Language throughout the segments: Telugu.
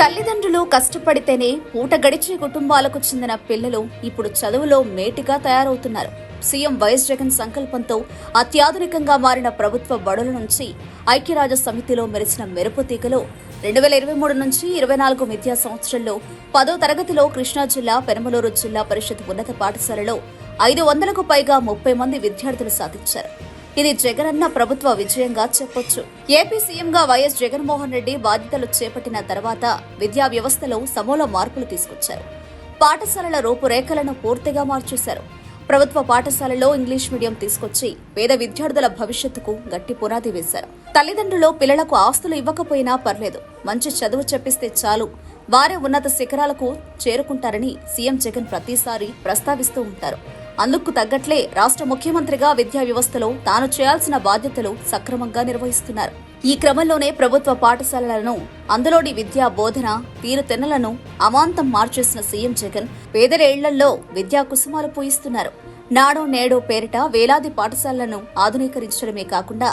తల్లిదండ్రులు కష్టపడితేనే పూట గడిచే కుటుంబాలకు చెందిన పిల్లలు ఇప్పుడు చదువులో మేటిగా తయారవుతున్నారు. సీఎం వైఎస్ జగన్ సంకల్పంతో అత్యాధునికంగా మారిన ప్రభుత్వ బడుల నుంచి ఐక్యరాజ్య సమితిలో మెరిసిన మెరుపు తీగలో రెండు వేల ఇరవై మూడు నుంచి ఇరవై నాలుగు విద్యా సంవత్సరంలో పదో తరగతిలో కృష్ణా జిల్లా పెనమలూరు జిల్లా పరిషత్ ఉన్నత పాఠశాలలో ఐదు వందలకు పైగా ముప్పై మంది విద్యార్థులు సాధించారు. ఇది జగనన్న ప్రభుత్వ విజయంగా చెప్పొచ్చు. ఏపీ సీఎంగా వైఎస్ జగన్మోహన్ రెడ్డి బాధ్యతలు చేపట్టిన తర్వాత విద్యా వ్యవస్థలో సమూల మార్పులు తీసుకొచ్చారు. పాఠశాలల రూపురేఖలను పూర్తిగా మార్చేశారు. ప్రభుత్వ పాఠశాలలో ఇంగ్లీష్ మీడియం తీసుకొచ్చి పేద విద్యార్థుల భవిష్యత్తుకు గట్టి పునాది వేశారు. తల్లిదండ్రులు పిల్లలకు ఆస్తులు ఇవ్వకపోయినా పర్లేదు. మంచి చదువు చెప్పిస్తే చాలు. వారే ఉన్నత శిఖరాలకు చేరుకుంటారని సీఎం జగన్ ప్రతిసారి ప్రస్తావిస్తూ ఉంటారు. అందుకు తగ్గట్లే రాష్ట్ర ముఖ్యమంత్రిగా విద్యా వ్యవస్థలో తాను చేయాల్సిన బాధ్యతలు సక్రమంగా నిర్వహిస్తున్నారు. ఈ క్రమంలోనే ప్రభుత్వ పాఠశాలలను అందులోని విద్యా బోధన తీరుతెన్నులను అమాంతం మార్చేసిన సీఎం జగన్ పేదల ఇళ్ళలో విద్యా కుసుమాలు పూయిస్తున్నారు. నాడో నేడో పేరిట వేలాది పాఠశాలలను ఆధునీకరించడమే కాకుండా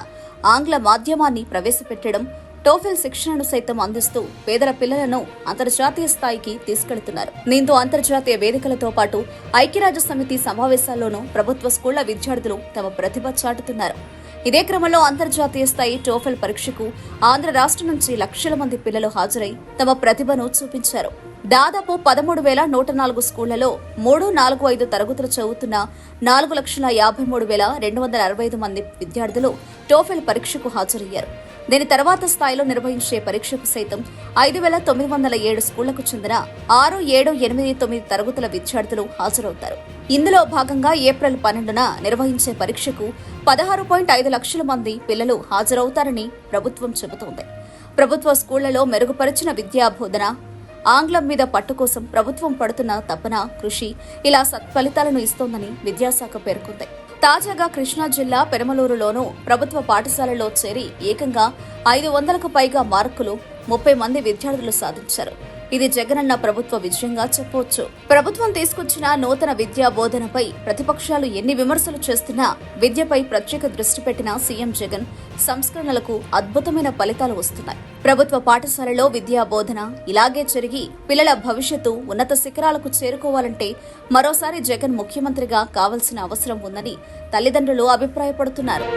ఆంగ్ల మాధ్యమాన్ని ప్రవేశపెట్టడం టోఫెల్ శిక్షణను సైతం అందిస్తూ పేదల పిల్లలను అంతర్జాతీయ స్థాయికి తీసుకెళ్తున్నారు. దీంతో అంతర్జాతీయ వేదికలతో పాటు ఐక్యరాజ్య సమితి సమావేశాల్లోనూ ప్రభుత్వ స్కూళ్ళ విద్యార్థులు తమ ప్రతిభ చాటుతున్నారు. ఇదే క్రమంలో అంతర్జాతీయ స్థాయి టోఫెల్ పరీక్షకు ఆంధ్ర రాష్ట్రం నుంచి లక్షల మంది పిల్లలు హాజరై తమ ప్రతిభను చూపించారు. దాదాపు పదమూడు వేల నూట నాలుగు స్కూళ్ళలో మూడు నాలుగు ఐదు తరగతులు చదువుతున్న నాలుగు లక్షల యాభై మూడు వేల రెండు వందల అరవై ఐదు మంది విద్యార్థులు టోఫెల్ పరీక్షకు హాజరయ్యారు. దీని తర్వాత స్థాయిలో నిర్వహించే పరీక్షకు సైతం ఐదు వేల తొమ్మిది వందల ఏడు స్కూళ్ళకు చెందిన ఆరు ఏడు ఎనిమిది తొమ్మిది తరగతుల విద్యార్థులు హాజరవుతారు. ఇందులో భాగంగా ఏప్రిల్ పన్నెండున నిర్వహించే పరీక్షకు పదహారు పాయింట్ ఐదు లక్షల మంది పిల్లలు హాజరవుతారని ప్రభుత్వం చెబుతోంది. ప్రభుత్వ స్కూళ్ళలో మెరుగుపరిచిన విద్యా బోధన ఆంగ్లం మీద పట్టు కోసం ప్రభుత్వం పడుతున్న తపన కృషి ఇలా సత్ఫలితాలను ఇస్తోందని విద్యాశాఖ పేర్కొంది. తాజాగా కృష్ణా జిల్లా పెరమలూరులోనూ ప్రభుత్వ పాఠశాలలో చేరి ఏకంగా ఐదు వందలకు పైగా మార్కులు ముప్పై మంది విద్యార్థులు సాధించారు. ఇది జగనన్న ప్రభుత్వ విజయంగా చెప్పవచ్చు. ప్రభుత్వం తీసుకొచ్చిన నూతన విద్యా బోధనపై ప్రతిపక్షాలు ఎన్ని విమర్శలు చేస్తున్నా విద్యపై ప్రత్యేక దృష్టి పెట్టిన సీఎం జగన్ సంస్కరణలకు అద్భుతమైన ఫలితాలు వస్తున్నాయి. ప్రభుత్వ పాఠశాలలో విద్యా బోధన ఇలాగే జరిగి పిల్లల భవిష్యత్తు ఉన్నత శిఖరాలకు చేరుకోవాలంటే మరోసారి జగన్ ముఖ్యమంత్రిగా కావాల్సిన అవసరం ఉందని తల్లిదండ్రులు అభిప్రాయపడుతున్నారు.